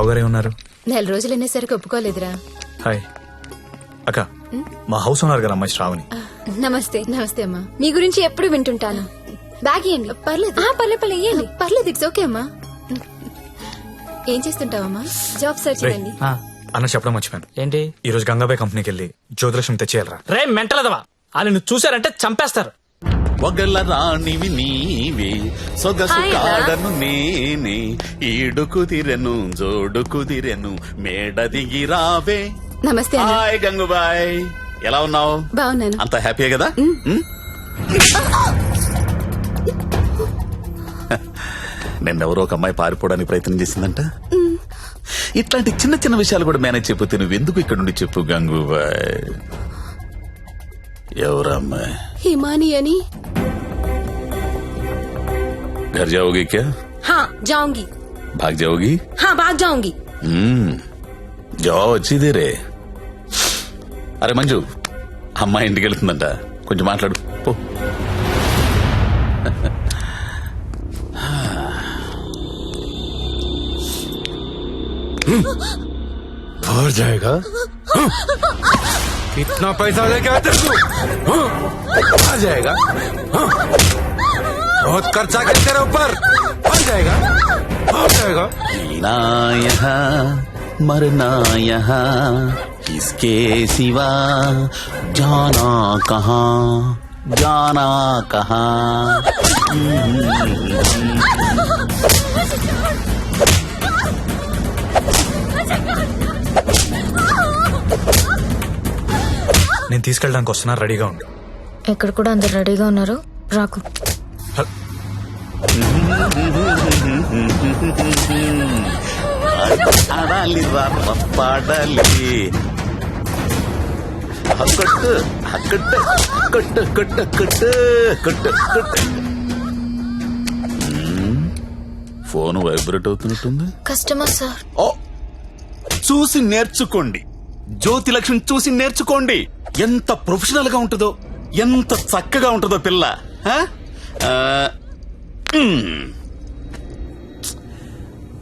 బావగారే ఉన్నారు. నెల రోజులు అనేసరికి ఒప్పుకోలేదురా. హాయ్. అక్క మా హౌస్ ఉన్నారు కదా అమ్మాయి శ్రావణి నమస్తే నమస్తే అమ్మా. మీ గురించి ఎప్పుడు వింటుంటాను. బ్యాగ్ ఇవ్వండి పర్లేదు. ఆ, పర్లేదు పర్లేదు ఇవ్వండి పర్లేదు ఇట్స్ ఓకే అమ్మా. ఏం చేస్తుంటావమ్మా? జాబ్ సర్చ్ చేయండి. అన్న చెప్పడం మర్చిపోయాను. ఏంటి? ఈ రోజు గంగాబాయ్ కంపెనీకి వెళ్ళి జ్యోతిలక్ష్మి తెచ్చేయాలరా. రే మెంటలదవా? వాళ్ళు నువ్వు చూసారంటే చంపేస్తారు. ఒగల రాణివి నీవే సొగసు. కాడను నేనే ఈడు కుదిరెను జోడు కుదిరెను మేడ దిగి రావే. నమస్తే హాయ్ గంగుబాయ్. ఎలా ఉన్నావు? బాగున్నాను. అంత హ్యాపీయే కదా? నిన్నెవరో ఒక అమ్మాయి పారిపోవడానికి ప్రయత్నం చేసిందంట. ఇట్లాంటి చిన్న చిన్న విషయాలు కూడా మేనేజ్ చెప్పితే నువ్వు ఎందుకు ఇక్కడ నుండి చెప్పు గంగుబాయ్? ఎవరమ్మాయి? హిమాని అని. घर जाओगी क्या हाँ जाऊंगी भाग जाओगी हाँ भाग जाऊंगी हम्म जाओ अच्छी దేరే అరే మంజు అమ్మాయి ఇంటికి వెళ్తుందంట కొంచెం మాట్లాడు పో भर जाएगा कितना पैसा लेके आते तू हाँ? आ जाएगा हाँ? बहुत खर्चा कर तेरे ऊपर आ जाएगा आ जाएगा जीना यहाँ मरना यहाँ इसके सिवा जाना कहाँ जाना कहाँ నేను తీసుకెళ్ళడానికి వస్తున్నా రెడీగా ఉండు ఇక్కడ కూడా అందరు రెడీగా ఉన్నారు రాకు ఆడాలి పాడాలి కొట్టు కొట్టు కొట్టు కొట్టు కొట్టు కొట్టు కొట్టు. Phone vibrate అవుతున్నట్టుంది. Customer sir. ఓ చూసి నేర్చుకోండి. జ్యోతి లక్ష్మి చూసి నేర్చుకోండి. ఎంత ప్రొఫెషనల్గా ఉంటుందో ఎంత చక్కగా ఉంటుందో పిల్ల. ఆ?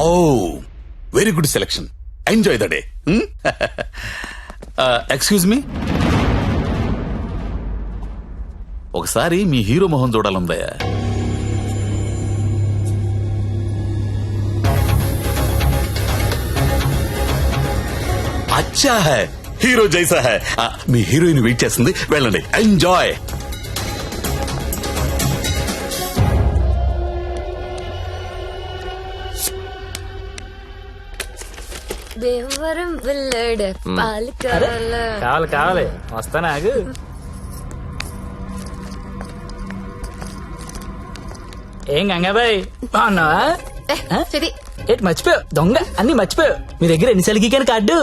ఓ very good selection enjoy the day excuse me ఒకసారి మీ హీరో మొహం చూడాలందయ్యా అచ్చా హై. హీరో జైసా హై. మీ హీరోయిన్ వెయిట్ చేస్తుంది. వెళ్ళండి. ఎంజాయ్ దేవరం వెళ్ళాడు పాలకాల కావాలి? కావాలి వస్తానా ఆగు. ఏం గంగాబాయ్ బాగున్నావా? చెది ఏంటి మర్చిపోయావు? దొంగ అన్ని మర్చిపోయావు. మీ దగ్గర ఎన్నిసార్లు గీకాను కార్డు?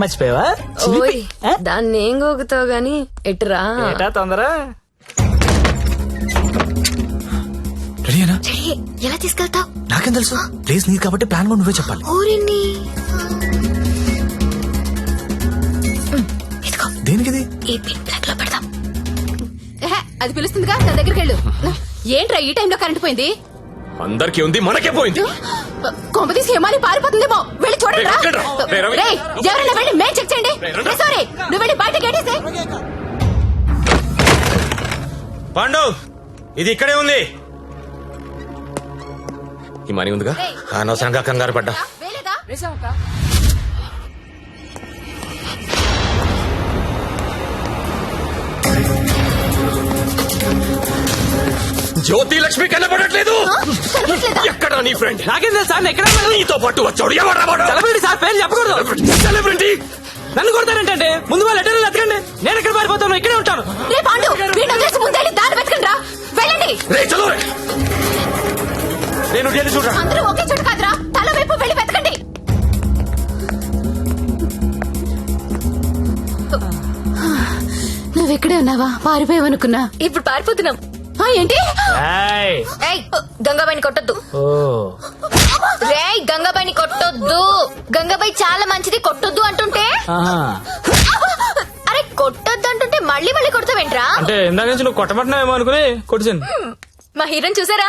మర్చిపోయావా. ఓయ్? దాన్ని ఏం గోగుతావు గాని? ఎటురా? ఏటా తొందర? రెడీనా ఎలా తీసుకెళ్తావు? నాకేం తెలుసు? ప్లేస్ నీది కాబట్టి ప్లాన్ కూడా నువ్వే చెప్పాలి. ఊరిని. ఇదిగో. దేనికిది? ఈ పిన్ ప్లగ్లో పెడదాం. ఎహె, అది పిలుస్తుందిగా నా దగ్గరికి వెళ్ళు. ఏంట్రా ఈ టైంలో కరెంట్ పోయింది? అందరికీ ఉంది మనకే పోయింది. కొంప తీసి హిమాని పారిపోతుందేమో. వెళ్ళి చూడండి రా. రేయ్, ఎక్కడ్రా? రేయ్, రవి. రేయ్, ఎవరైనా వెళ్ళి మేం చెక్ చేయండి. రేయ్, సారీ నువ్వు వెళ్ళి బయట గేటేసే పాండు ఇది ఇక్కడే ఉంది. ఈ మనీ ఉందిగా? అనవసరంగా కంగారు పడ్డా. వేలేదా? జ్యోతి లక్ష్మి కనబడట్లేదు ఎక్కడ నీ ఫ్రెండ్ తెలుసు సార్ ఎక్కడ నీతో పాటు వచ్చాడు. ఎవరు సెలబ్రిటీ సార్ పేరు చెప్పకూడదు. సెలబ్రిటీ? నన్ను కొడతారంటే ముందు వాళ్ళ లెటర్లు ఎత్తకండి నేను ఎక్కడ పారిపోతాను ఇక్కడే ఉంటాను. రే పాండు వీడిని వదిలేసి ముందే వెళ్ళి దారి వెతకండి రా. వెళ్ళండి. రే చలో నేను వెళ్ళి చూడరా. అందరూ ఒకే చోటు కాదురా. తల వైపు వెళ్ళి వెతకండి. నువ్వు ఇక్కడే ఉన్నావా? పారిపోయావనుకున్నా ఇప్పుడు పారిపోతున్నాం. ఆ, ఏంటి? ఏయ్. ఏయ్ గంగాబాయిని కొట్టొద్దు. ఓ. రేయ్ గంగాబాయిని కొట్టొద్దు. గంగాబాయి చాలా మంచిది కొట్టొద్దు అంటుంటే? ఆహా. అరే కొట్టొద్దు అంటుంటే మళ్ళీ మళ్ళీ కొడతావేంట్రా? అంటే ఇందాక నుంచి నువ్వు కొట్టమంటున్నావేమో అనుకుని కొట్టించాను మా హీరోని చూసారా!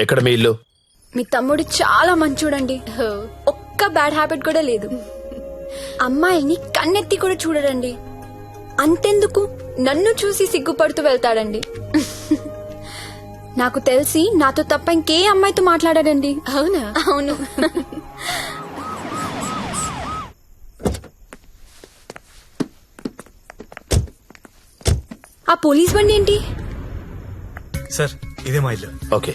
ఎక్కడ మీ ఇల్లు? మీ తమ్ముడు చాలా మంచోడండి. ఒక్క బ్యాడ్ హ్యాబిట్ కూడా లేదు. అమ్మాయిని కన్నెత్తి కూడా చూడడండి. అంతెందుకు? నన్ను చూసి సిగ్గుపడుతూ వెళ్తాడండి. నాకు తెలిసి నాతో తప్ప ఇంకే అమ్మాయితో మాట్లాడాడండి. అవునా? అవును. ఆ పోలీస్ బండి ఏంటి? సార్ ఇదే మా ఇల్లు. ఓకే.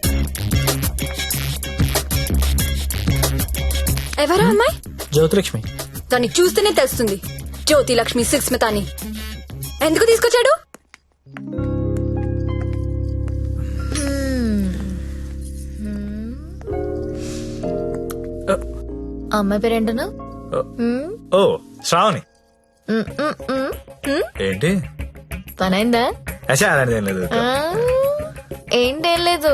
ఎవరా అమ్మాయి? జ్యోతిలక్ష్మి. దాన్ని చూస్తేనే తెలుస్తుంది. జ్యోతి లక్ష్మి సుస్మిత అని ఎందుకు తీసుకొచ్చాడు? ఆ అమ్మాయి పేరేంటను ఓ శ్రావణి. ఏంటి? పనైందా అలాంటిది లేదు. ఏంటేం లేదు.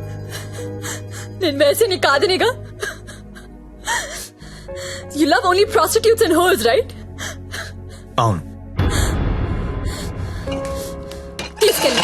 నేను వేసి నీ కాదనిగా? You love only prostitutes and whores right అవును. తీసుకెళ్ళి.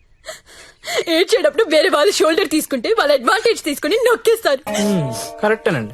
ఏడ్చేటప్పుడు వేరే వాళ్ళు షోల్డర్ తీసుకుంటే వాళ్ళ అడ్వాంటేజ్ తీసుకుని నొక్కేస్తారు. కరెక్టేనండి.